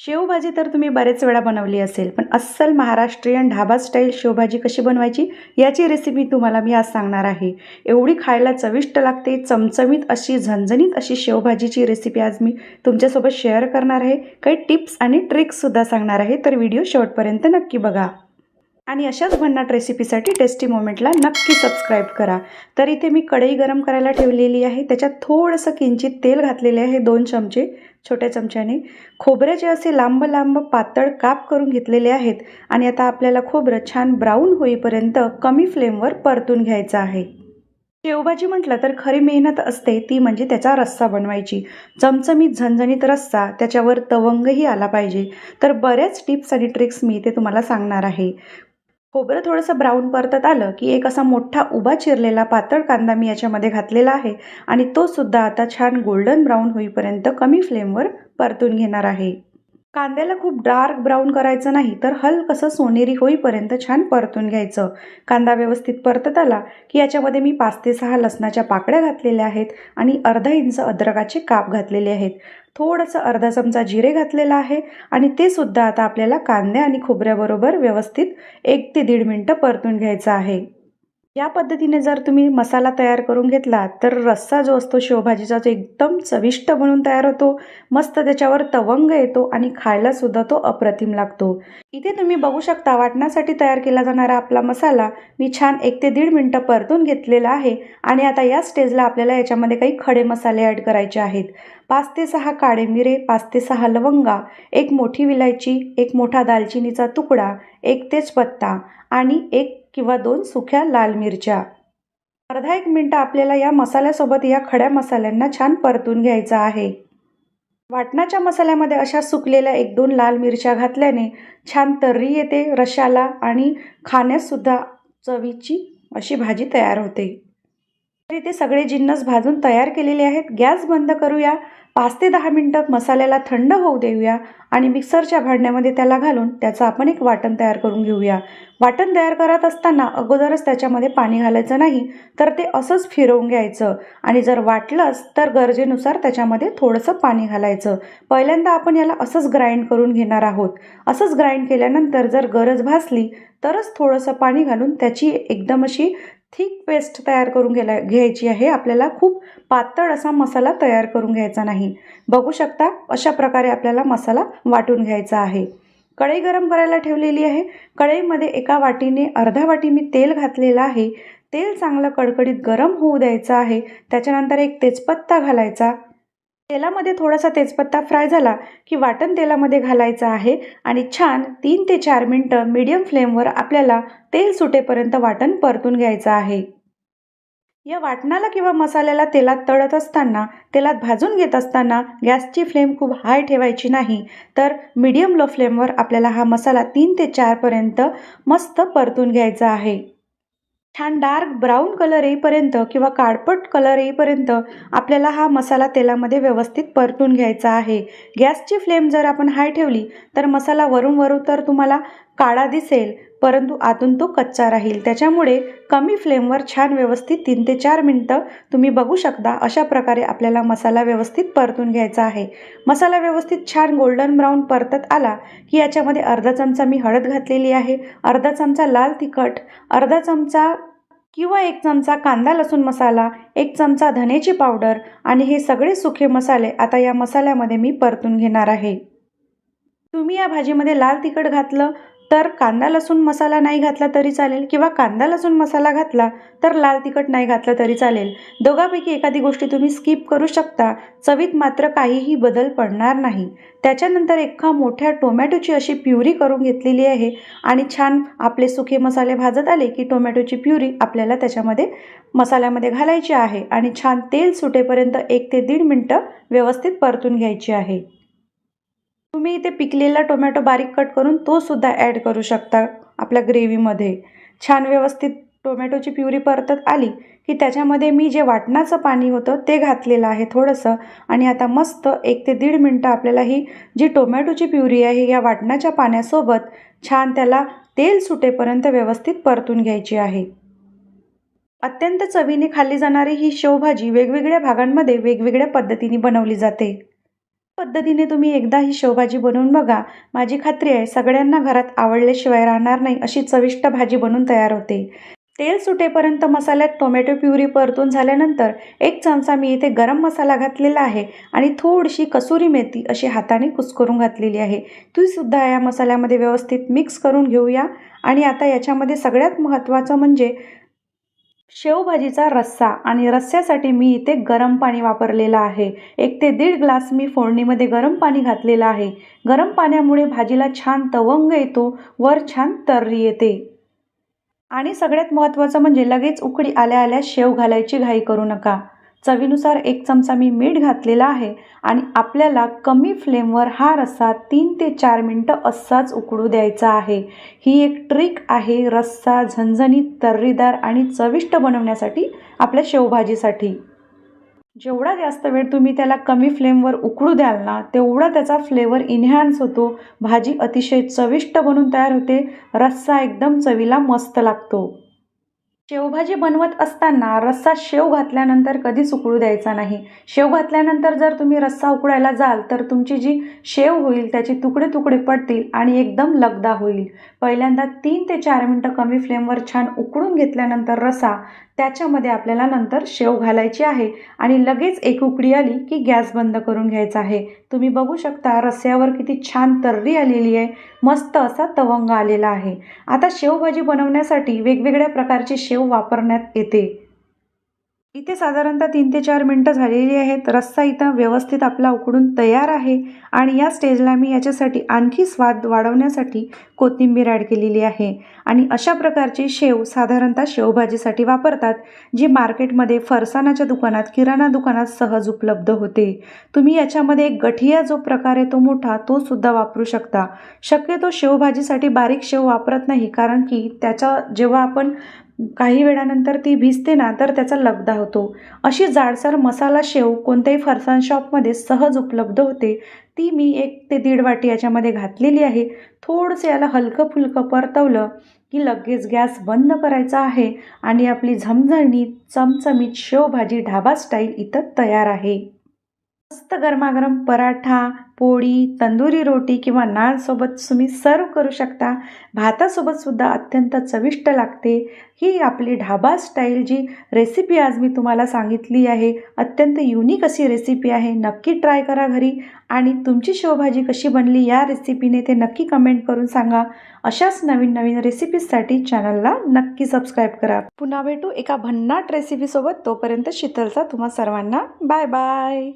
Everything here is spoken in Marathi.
शेवभाजी तर तुम्ही बरेच वेळा बनवली असेल पण अस्सल महाराष्ट्रीयन ढाबा स्टाईल शेवभाजी कशी बनवायची याची रेसिपी तुम्हाला मी आज सांगणार आहे. एवढी खायला चविष्ट लागते चमचमीत अशी झणझणीत अशी शेवभाजीची रेसिपी आज मी तुमच्यासोबत शेअर करणार आहे. काही टिप्स आणि ट्रिक्ससुद्धा सांगणार आहे तर व्हिडिओ शेवटपर्यंत नक्की बघा. आणि अशाच भन्नाट रेसिपीसाठी टेस्टी मोमेंटला नक्की सबस्क्राईब करा. तर इथे मी कढई गरम करायला ठेवलेली आहे. त्याच्यात थोडंसं किंचित तेल घातलेले आहे. दोन चमचे छोट्या चमच्याने. खोबऱ्याचे असे लांब लांब पातळ काप करून घेतलेले आहेत आणि आता आपल्याला खोबरं छान ब्राऊन होईपर्यंत कमी फ्लेमवर परतून घ्यायचं आहे. शेवभाजी म्हटलं तर खरी मेहनत असते. ती म्हणजे त्याचा रस्सा बनवायची. चमचमीत झणझणीत रस्सा त्याच्यावर तवंगही आला पाहिजे. तर बऱ्याच टिप्स आणि ट्रिक्स मी इथे तुम्हाला सांगणार आहे. हो, खोबरं थोडंसं ब्राऊन परतत आलं की एक असा मोठा उभा चिरलेला पातळ कांदा मी याच्यामध्ये घातलेला आहे आणि तो सुद्धा आता छान गोल्डन ब्राऊन होईपर्यंत कमी फ्लेमवर परतून घेणार आहे. कांद्याला खूप डार्क ब्राऊन करायचं नाही तर हलकसं सोनेरी होईपर्यंत छान परतून घ्यायचं. कांदा व्यवस्थित परतत आला की याच्यामध्ये मी पाच ते सहा लसणाच्या पाकळ्या घातलेल्या आहेत आणि अर्धा इंच अद्रकाचे काप घातलेले आहेत. थोडंसं अर्धा चमचा जिरे घातलेला आहे आणि ते सुद्धा आता आपल्याला कांदे आणि खोबऱ्याबरोबर व्यवस्थित एक ते दीड मिनटं परतून घ्यायचं आहे. या पद्धतीने जर तुम्ही मसाला तयार करून घेतला तर रस्सा जो असतो शेवभाजीचा तो एकदम चविष्ट बनून तयार होतो मस्त त्याच्यावर तवंग येतो आणि खायलासुद्धा तो अप्रतिम लागतो. इथे तुम्ही बघू शकता वाटण्यासाठी तयार केला जाणारा आपला मसाला मी छान एक ते दीड मिनटं परतून घेतलेला आहे आणि आता या स्टेजला आपल्याला याच्यामध्ये काही खडे मसाले ॲड करायचे आहेत. पाच ते सहा काळे मिरे पाच ते सहा लवंगा एक मोठी विलायची एक मोठा दालचिनीचा तुकडा एक तेजपत्ता आणि एक किंवा दोन सुक्या लाल मिरच्या. अर्धा एक मिनटं आपल्याला या मसाल्यासोबत या खड्या मसाल्यांना छान परतून घ्यायचा आहे. वाटणाच्या मसाल्यामध्ये अशा सुकलेल्या एक दोन लाल मिरच्या घातल्याने छान तर्री येते रशाला आणि खाण्याससुद्धा चवीची अशी भाजी तयार होते. तर इथे सगळे जिन्नस भाजून तयार केलेले आहेत. गॅस बंद करूया. पाच ते दहा मिनटं मसाल्याला थंड होऊ देऊया आणि मिक्सरच्या भांड्यामध्ये त्याला घालून त्याचं आपण एक वाटण तयार करून घेऊया. वाटण तयार करत असताना अगोदरच त्याच्यामध्ये पाणी घालायचं नाही तर ते असंच फिरवून घ्यायचं आणि जर वाटलंच तर गरजेनुसार त्याच्यामध्ये थोडंसं पाणी घालायचं. पहिल्यांदा आपण याला असंच ग्राइंड करून घेणार आहोत. असंच ग्राइंड केल्यानंतर जर गरज भासली तरच थोडंसं पाणी घालून त्याची एकदम अशी थिक पेस्ट तयार करून घ्यायला घ्यायची आहे. आपल्याला खूप पातळ असा मसाला तयार करून घ्यायचा नाही. बघू शकता अशा प्रकारे आपल्याला मसाला वाटून घ्यायचा आहे. कढई गरम करायला ठेवलेली आहे. कढईमध्ये एका वाटीने अर्धा वाटी मी तेल घातलेलं आहे. तेल चांगलं कडकडीत गरम होऊ द्यायचं आहे. त्याच्यानंतर एक तेजपत्ता घालायचा. तेलामध्ये थोडासा तेजपत्ता फ्राय झाला की वाटण तेलामध्ये घालायचं आहे आणि छान तीन ते चार मिनटं मीडियम फ्लेमवर आपल्याला तेल सुटेपर्यंत वाटण परतून घ्यायचं आहे. या वाटणाला किंवा मसाल्याला तेलात तळत असताना तेलात भाजून घेत असताना गॅसची फ्लेम खूप हाय ठेवायची नाही तर मीडियम लो फ्लेमवर आपल्याला हा मसाला तीन ते चारपर्यंत मस्त परतून घ्यायचा आहे. छान डार्क ब्राऊन कलर येईपर्यंत किंवा काळपट कलर येईपर्यंत आपल्याला हा मसाला तेलामध्ये व्यवस्थित परतून घ्यायचा आहे. गॅसची फ्लेम जर आपण हाय ठेवली तर मसाला वरून वरून तर तुम्हाला काळा दिसेल परंतु आतून तो कच्चा राहील. त्याच्यामुळे कमी फ्लेमवर छान व्यवस्थित तीन ते चार मिनटं तुम्ही बघू शकता अशा प्रकारे आपल्याला मसाला व्यवस्थित परतून घ्यायचा आहे. मसाला व्यवस्थित छान गोल्डन ब्राऊन परतत आला की याच्यामध्ये अर्धा चमचा मी हळद घातलेली आहे. अर्धा चमचा लाल तिखट अर्धा चमचा किंवा एक चमचा कांदा लसूण मसाला एक चमचा धनेची पावडर आणि हे सगळे सुखे मसाले आता या मसाल्यामध्ये मी परतून घेणार आहे. तुम्ही या भाजीमध्ये लाल तिखट घातलं तर कांदा लसूण मसाला नाही घातला तरी चालेल किंवा कांदा लसूण मसाला घातला तर लाल तिखट नाही घातलं तरी चालेल. दोघापैकी एखादी गोष्टी तुम्ही स्किप करू शकता. चवीत मात्र काहीही बदल पडणार नाही. त्याच्यानंतर एका मोठ्या टोमॅटोची अशी प्युरी करून घेतलेली आहे आणि छान आपले सुखे मसाले भाजत आले की टोमॅटोची प्युरी आपल्याला त्याच्यामध्ये मसाल्यामध्ये घालायची आहे आणि छान तेल सुटेपर्यंत एक ते दीड मिनटं व्यवस्थित परतून घ्यायची आहे. तुम्ही इथे पिकलेला टोमॅटो बारीक कट करून तो सुद्धा ॲड करू शकता आपल्या ग्रेव्हीमध्ये. छान व्यवस्थित टोमॅटोची प्युरी परतत आली की त्याच्यामध्ये मी जे वाटणाचं पाणी होतं ते घातलेलं आहे थोडंसं आणि आता मस्त एक ते दीड मिनटं आपल्याला ही जी टोमॅटोची प्युरी आहे या वाटणाच्या पाण्यासोबत छान त्याला तेल सुटेपर्यंत व्यवस्थित परतून घ्यायची आहे. अत्यंत चवीने खाल्ली जाणारी ही शेवभाजी वेगवेगळ्या भागांमध्ये वेगवेगळ्या पद्धतीने बनवली जाते. पद्धतीने तुम्ही एकदा ही शेवभाजी बनवून बघा. माझी खात्री आहे सगळ्यांना घरात आवडल्याशिवाय राहणार नाही अशी चविष्ट भाजी बनून तयार होते. तेल सुटेपर्यंत मसाल्यात टोमॅटो प्युरी परतून झाल्यानंतर एक चमचा मी इथे गरम मसाला घातलेला आहे आणि थोडीशी कसुरी मेथी अशी हाताने कुस्करून घातलेली आहे. ती सुद्धा या मसाल्यामध्ये व्यवस्थित मिक्स करून घेऊया. आणि आता याच्यामध्ये सगळ्यात महत्त्वाचं म्हणजे शेवभाजीचा रस्सा आणि रस्स्यासाठी मी इथे गरम पाणी वापरलेलं आहे. एक ते दीड ग्लास मी फोडणीमध्ये गरम पाणी घातलेलं आहे. गरम पाण्यामुळे भाजीला छान तवंग येतो वर छान तर्री येते. आणि सगळ्यात महत्त्वाचं म्हणजे लगेच उकडी आल्या आल्या शेव घालायची घाई करू नका. चवीनुसार एक चमचा मी मीठ घातलेला आहे आणि आपल्याला कमी फ्लेमवर हा रस्सा तीन ते चार मिनटं असाच उकळू द्यायचा आहे. ही एक ट्रिक आहे रस्सा झणझणीत तर्रीदार आणि चविष्ट बनवण्यासाठी आपल्या शेवभाजीसाठी. जेवढा जास्त वेळ तुम्ही त्याला कमी फ्लेमवर उकळू द्याल ना तेवढा त्याचा फ्लेवर इन्हॅन्स होतो. भाजी अतिशय चविष्ट बनून तयार होते. रस्सा एकदम चवीला मस्त लागतो. शेवभाजी बनवत असताना रस्सा शेव घातल्यानंतर कधीच उकळू द्यायचा नाही. शेव घातल्यानंतर जर तुम्ही रस्सा उकळायला जाल तर तुमची जी शेव होईल त्याचे तुकडे तुकडे पडतील आणि एकदम लगदा होईल. पहिल्यांदा तीन ते चार मिनटं कमी फ्लेमवर छान उकळून घेतल्यानंतर रस्सा त्याच्यामध्ये आपल्याला नंतर शेव घालायची आहे आणि लगेच एक उकडी आली की गॅस बंद करून घ्यायचा आहे. तुम्ही बघू शकता रस्स्यावर किती छान तर्री आलेली आहे. मस्त असा तवंग आलेला आहे. आता शेवभाजी बनवण्यासाठी वेगवेगळ्या प्रकारची शेव वापरण्यात येते. इथे साधारणतः तीन ते चार मिनटं झालेली आहेत. रस्सा इथं व्यवस्थित आपला उकडून तयार आहे आणि या स्टेजला मी याच्यासाठी आणखी स्वाद वाढवण्यासाठी कोथिंबीर ॲड केलेली आहे. आणि अशा प्रकारची शेव साधारणतः शेवभाजीसाठी वापरतात जी मार्केटमध्ये फरसाणाच्या दुकानात किराणा दुकानात सहज उपलब्ध होते. तुम्ही याच्यामध्ये एक गठिया जो प्रकार आहे तो मोठा तो सुद्धा वापरू शकता. शक्यतो शेवभाजीसाठी बारीक शेव वापरत नाही कारण की त्याचा जेव्हा आपण काही वेळानंतर ती भिजते ना तर त्याचा लगदा होतो. अशी जाडसर मसाला शेव कोणत्याही फरसान शॉपमध्ये सहज उपलब्ध होते. ती मी एक ते दीड वाटी याच्यामध्ये घातलेली आहे. थोडंसं याला हलकं फुलकं परतवलं की लगेच गॅस बंद करायचा आहे आणि आपली झमझणीत चमचमीत शेवभाजी ढाबा स्टाईल इथं तयार आहे. मस्त गरमागरम पराठा पोळी तंदुरी रोटी किंवा नानसोबत तुम्ही सर्व करू शकता. भातासोबतसुद्धा अत्यंत चविष्ट लागते. ही आपली ढाबा स्टाईल जी रेसिपी आज मी तुम्हाला सांगितली आहे अत्यंत युनिक अशी रेसिपी आहे. नक्की ट्राय करा घरी. आणि तुमची शेवभाजी कशी बनली या रेसिपीने ते नक्की कमेंट करून सांगा. अशाच नवीन नवीन रेसिपीजसाठी चॅनलला नक्की सबस्क्राईब करा. पुन्हा भेटू एका भन्नाट रेसिपीसोबत तोपर्यंत शीतलचा तुम्हा सर्वांना बाय बाय